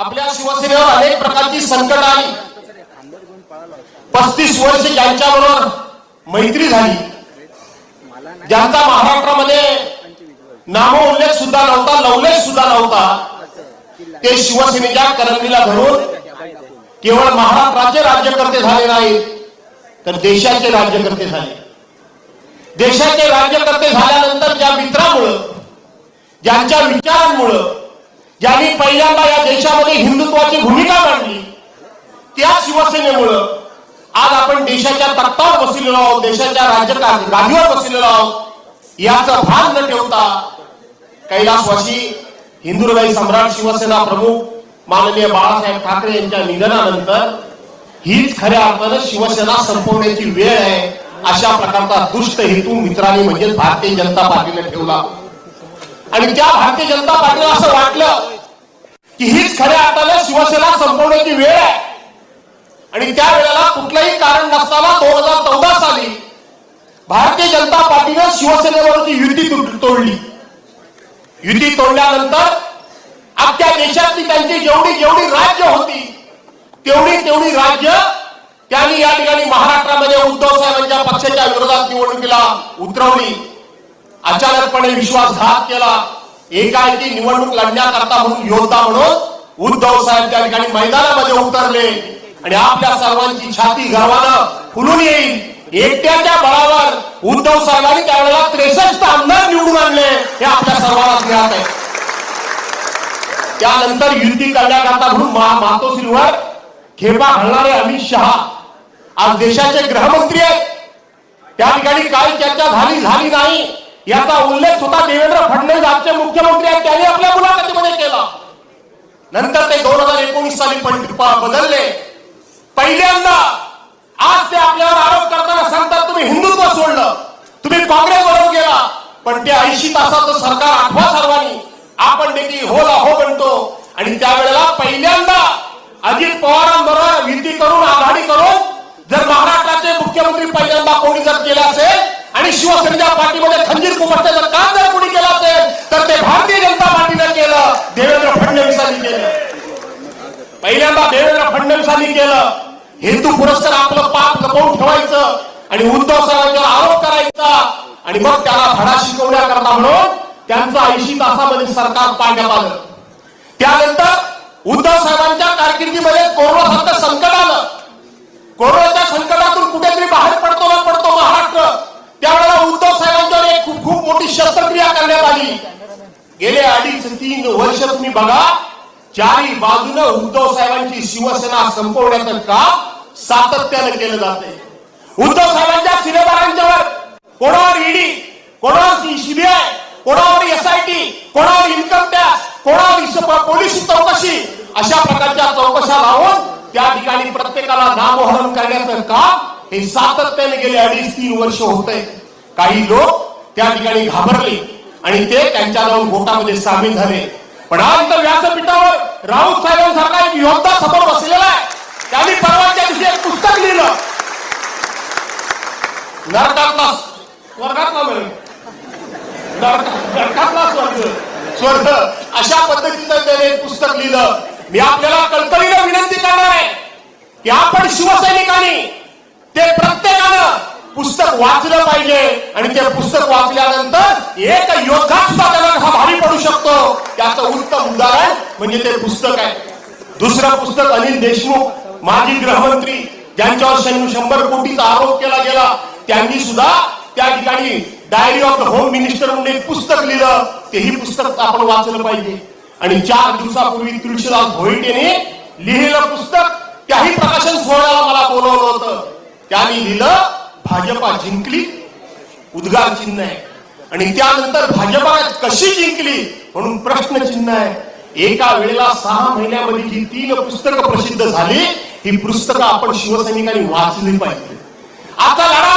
आपल्या शिवसेनेवर अनेक प्रकारची संकट आली. पस्तीस वर्ष ज्यांच्याबरोबर मैत्री झाली. ज्यांचा महाराष्ट्रामध्ये नामोल्लेख सुद्धा नव्हता लवलेख सुद्धा नव्हता ते शिवसेनेच्या करंगीला धरून केवळ महाराष्ट्राचे राज्यकर्ते झाले नाहीत तर देशाचे राज्यकर्ते झाले. देशाचे राज्यकर्ते झाल्यानंतर ज्या मित्रामुळं ज्यांच्या विचारांमुळं ज्यांनी पहिल्यांदा या देशामध्ये हिंदुत्वाची भूमिका मांडली त्या शिवसेनेमुळं आज आपण देशाच्या तत्तावर बसलेलो आहोत देशाच्या राज्य गादीवर बसलेलो आहोत. याचं भान न ठेवता कैलासवासी हिंदुराई सम्राट शिवसेना प्रमुख माननीय बाळासाहेब ठाकरे यांच्या निधनानंतर हीच खऱ्या अर्थानं शिवसेना संपवण्याची वेळ आहे अशा प्रकारचा दुष्ट हेतू मित्रांनी म्हणजे भारतीय जनता पार्टीने ठेवला. आणि त्या भारतीय जनता पार्टीला असं वाटलं की हीच खऱ्या अर्थानं शिवसेना संपवण्याची वेळ आहे. आणि त्या वेळेला कुठलंही कारण नसताना दोन हजार चौदा साली भारतीय जनता पार्टीनं शिवसेनेवरची युती तोडली. युती तोडल्यानंतर आपल्या देशातली त्यांची जेवढी जेवढी राज्य होती तेवढी तेवढी राज्य त्यांनी या ठिकाणी महाराष्ट्रामध्ये उद्धव साहेबांच्या पक्षाच्या विरोधात निवडणुकीला उतरवली. अचानकपणे विश्वासघात केला. एकाएकी निवडणूक लढण्याकरता म्हणून योद्धा म्हणून उद्धव साहेब त्या ठिकाणी मैदानामध्ये उतरले. आणि आपल्या सर्वांची छाती गर्वानं फुलून येईल. एकट्याच्या बळावर उद्धव साहेबांनी त्यावेळेला त्रेसष्ट आमदार निवडून आणले. हे आपल्या सर्वांना ज्ञात आहे. त्यानंतर युती करण्याकरता म्हणून मातोश्रीवर खेपा घालणारे अमित शहा आज देशाचे गृहमंत्री आहेत. त्या ठिकाणी काय चर्चा झाली झाली याचा उल्लेख स्वतः देवेंद्र फडणवीस आमचे मुख्यमंत्री आहेत त्यांनी आपल्या मुलाखतीमध्ये केला. नंतर ते दोन हजार एकोणीस साली पंडित बदलले. पहिल्यांदा आज ते आपल्यावर आरोप करताना सांगतात तुम्ही हिंदुत्व सोडलं. तुम्ही काँग्रेस बरोबर गेला. पण ते ऐंशी तासाचं सरकार आठवा सर्वांनी. आपण देखील हो ला हो म्हणतो. आणि त्यावेळेला पहिल्यांदा अजित पवारांबरोबर युती करून आघाडी करून जर महाराष्ट्राचे मुख्यमंत्री पहिल्यांदा कोणी जर केले असेल आणि शिवसेनेच्या पार्टीमध्ये खंजीर कुमार काम जर कोणी केलं असेल तर ते भारतीय जनता पार्टीनं केलं देवेंद्र फडणवीसांनी केलं. पहिल्यांदा देवेंद्र फडणवीसांनी केलं. हिंदू पुरस्कार आपलं पाप लपवून ठेवायचं आणि उद्धव साहेबांवर आरोप करायचा आणि मग त्याला धडा शिकवण्याकरता म्हणून त्यांचं ऐंशी तासामध्ये सरकार पाडण्यात आलं त्यानंतर उद्धव साहेबांच्या कारकिर्दीमध्ये कोरोना संकट आलं. कोरोनाच्या संकटातून कुठेतरी बाहेर पडतो ना पडतो महाराष्ट्र त्यावेळेला उद्धव साहेबांच्यावर एक खूप खूप मोठी शस्त्रक्रिया करण्यात आली. गेले अडीच तीन वर्ष तुम्ही बघा चारही बाजूनं उद्धव साहेबांची शिवसेना संपवण्याचं काम सातत्यानं केलं जाते उद्धव साहेबांच्या सिनेमारांच्यावर कोणावर ईडी कोणावर सीबीआय कोणावर एसआयटी कोणावर इन्कम टॅक्स कोणावर पोलीस चौकशी अशा प्रकारच्या चौकशा लावून त्या ठिकाणी प्रत्येकाला नामोहरण करण्याचं काम हे सातत्याने गेले अडीच तीन वर्ष होते काही लोक त्या ठिकाणी घाबरली आणि ते त्यांच्या जाऊन गोटामध्ये सामील झाले. पण आज तर व्यासपीठावर. राऊत साहेबांसारखा एक योद्धा समोर बसलेला आहे. त्यांनी परवाच्या दिवशी एक पुस्तक लिहिलं. नरकातला स्वर्गातला मिळेल नरकातला स्वर्ग. स्वर्ग. अशा पद्धतीचं त्याने एक पुस्तक लिहिलं. मी आपल्याला कळकळीनं विनंती करणार आहे की आपण शिवसैनिकांनी ते प्रत्येकानं पुस्तक वाचलं पाहिजे. आणि ते पुस्तक वाचल्यानंतर एक योद्धा सुद्धा त्याला कसा भारी पडू शकतो. त्याचं उत्तम उदाहरण म्हणजे ते पुस्तक आहे. दुसरं पुस्तक अनिल देशमुख माजी गृहमंत्री ज्यांच्यावर शंभर कोटीचा आरोप केला गेला त्यांनी सुद्धा त्या ठिकाणी diary of the home minister म्हणून एक पुस्तक लिहिलं. तेही पुस्तक आपण वाचलं पाहिजे. आणि चार दिवसापूर्वी तुळशीदास भोईटेने लिहिलेलं पुस्तक त्याही प्रकाशन सोहळ्याला मला बोलवलं होतं. त्यांनी लिहिलं भाजपा जिंकली उद्गार चिन्ह आहे. आणि त्यानंतर भाजपा कशी जिंकली म्हणून प्रश्न चिन्ह आहे. एका वेळेला सहा महिन्यामध्ये जी तीन पुस्तकं प्रसिद्ध झाली ही पुस्तकं आपण शिवसैनिकांनी वाचली पाहिजे. आता लढा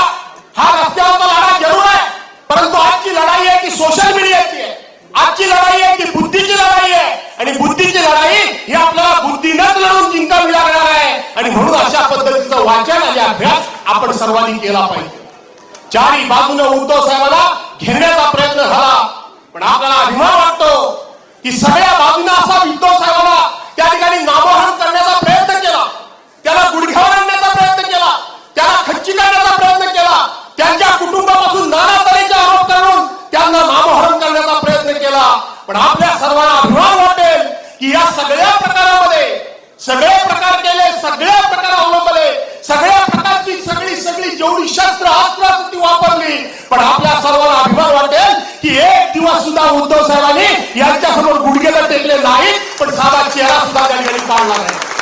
हा रस्त्यावरचा लढा जरूर आहे परंतु आजची लढाई आहे की सोशल मीडियाची आहे. आजची लढाई आहे की बुद्धीची लढाई आहे. आणि बुद्धीची लढाई ही आपल्याला बुद्धीनच लढून जिंकावी लागणार आहे. आणि म्हणून अशा पद्धतीचं वाचन आणि अभ्यास आपण सर्वांनी केला पाहिजे. चारी बाजूने उद्धव साहेबाला घेण्याचा प्रयत्न झाला. पण आपल्याला अभिमान वाटतो की सगळ्या बाजूने असा उद्धव साहेबाला त्या ठिकाणी नामोहरण करण्याचा प्रयत्न केला. त्याला गुडघ्यावर आणण्याचा प्रयत्न केला. त्याला खच्ची करण्याचा प्रयत्न केला. त्यांच्या कुटुंबापासून नाना तऱ्हेचे आरोप करून त्यांना नामोहरण करण्याचा प्रयत्न केला. पण आपल्या सर्वांना अभिमान वाटेल की या सगळ्या प्रकारामध्ये सगळे प्रकार केले सगळ्या प्रकार अवलंबले. सगळ्या प्रकारची सगळी सगळी जेवढी शस्त्र अस्त्र ती वापरली. पण आपल्या सर्वांना अभिमान वाटेल की एक दिवस सुद्धा उद्धव साहेबांनी यांच्या समोर गुडघेला टेकले नाही पण साधा चेहरा सुद्धा त्या ठिकाणी काढला नाही.